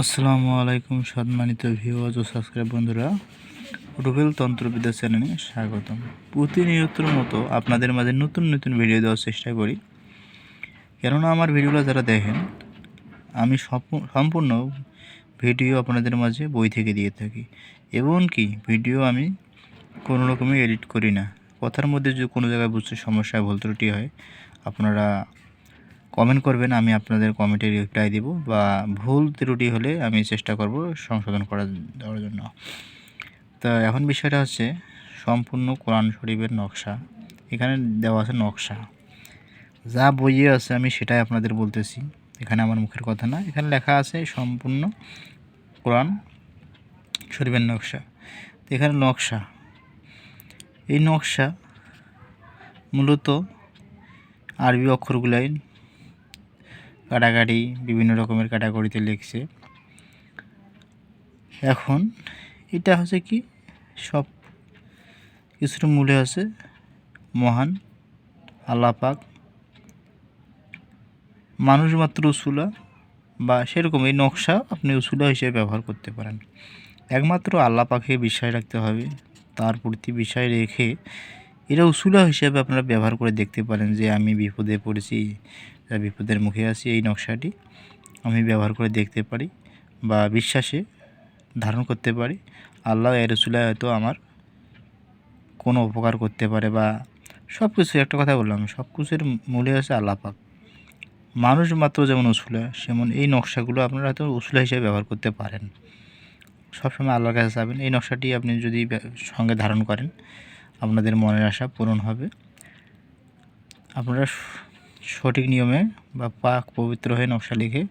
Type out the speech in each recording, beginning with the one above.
আসসালামু আলাইকুম, সম্মানিত ভিউয়ার্স ও সাবস্ক্রাইব বন্ধুরা। রুবেল তন্ত্রবিদ্যা চ্যানেলে স্বাগতম। প্রতিনিয়তর মতো আপনাদের মাঝে নতুন নতুন ভিডিও দেওয়ার চেষ্টা করি। কেননা আমার ভিডিওগুলো যারা দেখেন, আমি সম্পূর্ণ ভিডিও আপনাদের মাঝে বই থেকে দিয়ে থাকি। এমনকি ভিডিও আমি কোনো রকমই এডিট করি না। কথার মধ্যে যদি কোনো জায়গায় বুঝতে সমস্যা, ভুল ত্রুটি হয়, আপনারা কমেন্ট করবেন, আমি আপনাদের কমেন্টে রিপ্লাই দেব বা ভুল ত্রুটি হলে আমি চেষ্টা করব সংশোধন করার দেওয়ার জন্য। তো এখন বিষয়টা হচ্ছে সম্পূর্ণ কোরআন শরীফের নকশা। এখানে দেওয়া আছে নকশা। যা বইয়ে আছে আমি সেটাই আপনাদের বলতেছি। এখানে আমার মুখের কথা না, এখানে লেখা আছে সম্পূর্ণ কোরআন শরীফের নকশা। তো এখানে নকশা। এই নকশা মূলত আরবি অক্ষরগুলাই কাটাকাটি, বিভিন্ন রকমের ক্যাটাগরিতে লিখছে। এখন এটা হচ্ছে কি, সব কিছুর মূলে আছে মহান আল্লাপাক মানুষ মাত্র উসুলা বা সেরকম এই নকশা আপনি উসুলা হিসেবে ব্যবহার করতে পারেন। একমাত্র আল্লাপাকে বিশ্বাস রাখতে হবে, তার প্রতি বিষয় রেখে এটা উসুলা হিসেবে আপনারা ব্যবহার করে দেখতে পারেন যে আমি বিপদে পড়েছি যা বিপদের মুখে আছি এই নকশাটি। আমি ব্যবহার করে দেখতে পারি বা বিশ্বাসে ধারণ করতে পারি। আল্লাহ এর রসুলায় হয়তো আমার কোনো উপকার করতে পারে বা সব কিছু একটা কথা বললাম সব কিছুর মূলে আছে আল্লাহ পাক। মানুষ মাত্র যেমন উসুলা সেমন এই নকশাগুলো আপনারা হয়তো উসুলা হিসেবে ব্যবহার করতে পারেন। সবসময় আল্লাহর কাছে যাবেন। এই নকশাটি আপনি যদি সঙ্গে ধারণ করেন, আপনাদের মনের আশা পূরণ হবে। আপনারা সঠিক নিয়মে বা পাক পবিত্র হয়ে নকশা লিখে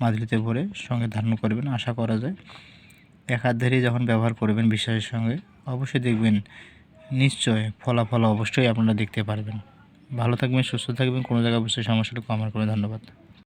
মাদলিতে ভরে সঙ্গে ধারণ করবেন, আশা করা যায়। এক হাত ধরেই যখন ব্যবহার করবেন বিশ্বাসের সঙ্গে, অবশ্যই দেখবেন নিশ্চয় ফলাফল অবশ্যই আপনারা দেখতে পারবেন। ভালো থাকবেন, সুস্থ থাকবেন, কোনো জায়গায় অবশ্যই সমস্যাটা আমার করে ধন্যবাদ।